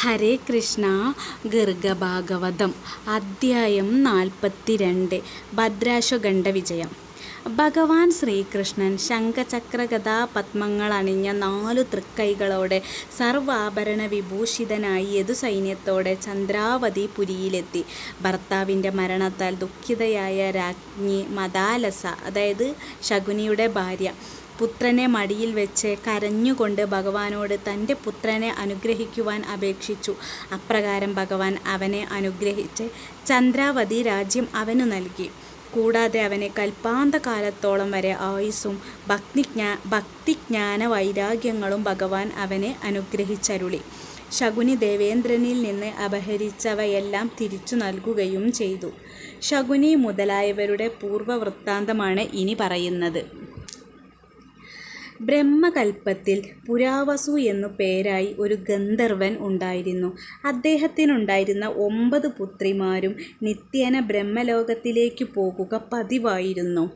ഹരേ കൃഷ്ണ ഗർഗഭാഗവതം അദ്ധ്യായം നാൽപ്പത്തിരണ്ട് ഭദ്രാശ്വഖണ്ഡ വിജയം ഭഗവാൻ ശ്രീകൃഷ്ണൻ ശംഖചക്രകഥാ പത്മങ്ങൾ അണിഞ്ഞ നാലു തൃക്കൈകളോടെ സർവാഭരണ വിഭൂഷിതനായി യദുസൈന്യത്തോടെ ചന്ദ്രാവതി പുരിയിലെത്തി. ഭർത്താവിന്റെ മരണത്താൽ ദുഃഖിതയായ രാജ്ഞി മദാലസ അതായത് ശകുനിയുടെ ഭാര്യ പുത്രനെ മടിയിൽ വെച്ച് കരഞ്ഞുകൊണ്ട് ഭഗവാനോട് തന്റെ പുത്രനെ അനുഗ്രഹിക്കുവാൻ അപേക്ഷിച്ചു. അപ്രകാരം ഭഗവാൻ അവനെ അനുഗ്രഹിച്ച് ചന്ദ്രാവതി രാജ്യം അവനു നൽകി. കൂടാതെ അവനെ കൽപ്പാന്തകാലത്തോളം വരെ ആയുസ്സും ഭക്തിജ്ഞാ ഭക്തിജ്ഞാന വൈരാഗ്യങ്ങളും ഭഗവാൻ അവനെ അനുഗ്രഹിച്ചരുളി. ശകുനി ദേവേന്ദ്രനിൽ നിന്ന് അപഹരിച്ചവയെല്ലാം തിരിച്ചു നൽകുകയും ചെയ്തു. ശകുനി മുതലായവരുടെ പൂർവവൃത്താന്തമാണ് ഇനി പറയുന്നത്. ബ്രഹ്മകൽപ്പത്തിൽ പുരാവസു എന്നു പേരായി ഒരു ഗന്ധർവൻ ഉണ്ടായിരുന്നു. അദ്ദേഹത്തിനുണ്ടായിരുന്ന ഒമ്പത് പുത്രിമാരും നിത്യേന ബ്രഹ്മലോകത്തിലേക്ക് പോകുക പതിവായിരുന്നു.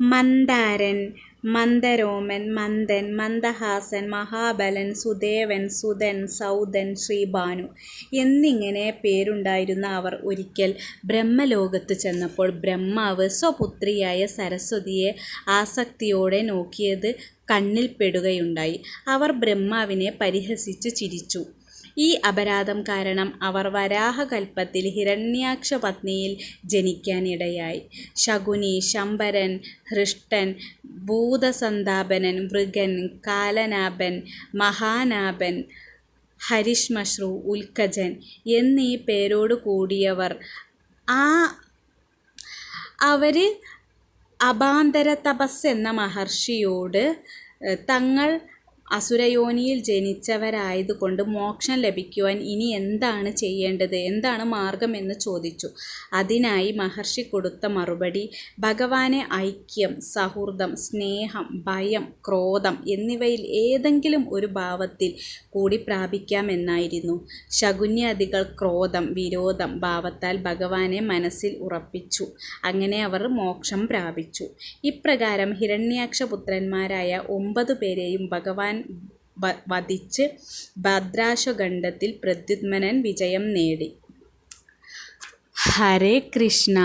മന്ദാരൻ മന്ദരോമൻ മന്ദൻ മന്ദഹാസൻ മഹാബലൻ സുദേവൻ സുതൻ സൗദൻ ശ്രീഭാനു എന്നിങ്ങനെ പേരുണ്ടായിരുന്ന അവർ ഒരിക്കൽ ബ്രഹ്മലോകത്ത് ചെന്നപ്പോൾ ബ്രഹ്മാവ് സ്വപുത്രിയായ സരസ്വതിയെ ആസക്തിയോടെ നോക്കിയത് കണ്ണിൽപ്പെടുകയുണ്ടായി അവർ ബ്രഹ്മാവിനെ പരിഹസിച്ച് ചിരിച്ചു. ഈ അപരാധം കാരണം അവർ വരാഹകൽപ്പത്തിൽ ഹിരണ്യാക്ഷ പത്നിയിൽ ജനിക്കാനിടയായി. ശകുനി ശംബരൻ ഹൃഷ്ടൻ ഭൂതസന്താപനൻ മൃഗൻ കാലനാഭൻ മഹാനാഭൻ ഹരിഷ്മശ്രു ഉൽക്കജൻ എന്നീ പേരോട് കൂടിയവർ ആ അവർ അബാന്തര തപസ് എന്ന മഹർഷിയോട് തങ്ങൾ അസുരയോനിയിൽ ജനിച്ചവരായതുകൊണ്ട് മോക്ഷം ലഭിക്കുവാൻ ഇനി എന്താണ് ചെയ്യേണ്ടത്? എന്താണ് മാർഗം എന്ന് ചോദിച്ചു. അതിനായി മഹർഷി കൊടുത്ത മറുപടി ഭഗവാനെ ഐക്യം സൗഹൃദം സ്നേഹം ഭയം ക്രോധം എന്നിവയിൽ ഏതെങ്കിലും ഒരു ഭാവത്തിൽ കൂടി പ്രാപിക്കാമെന്നായിരുന്നു. ശകുന്യാദികൾ ക്രോധം വിരോധം ഭാവത്താൽ ഭഗവാനെ മനസ്സിൽ ഉറപ്പിച്ചു. അങ്ങനെ അവർ മോക്ഷം പ്രാപിച്ചു. ഇപ്രകാരം ഹിരണ്യാക്ഷപുത്രന്മാരായ ഒമ്പത് പേരെയും ഭഗവാൻ വധിച്ച് ഭദ്രാശ്വഖണ്ഡത്തിൽ പ്രദ്യുമ്നൻ വിജയം നേടി. ഹരേ കൃഷ്ണ.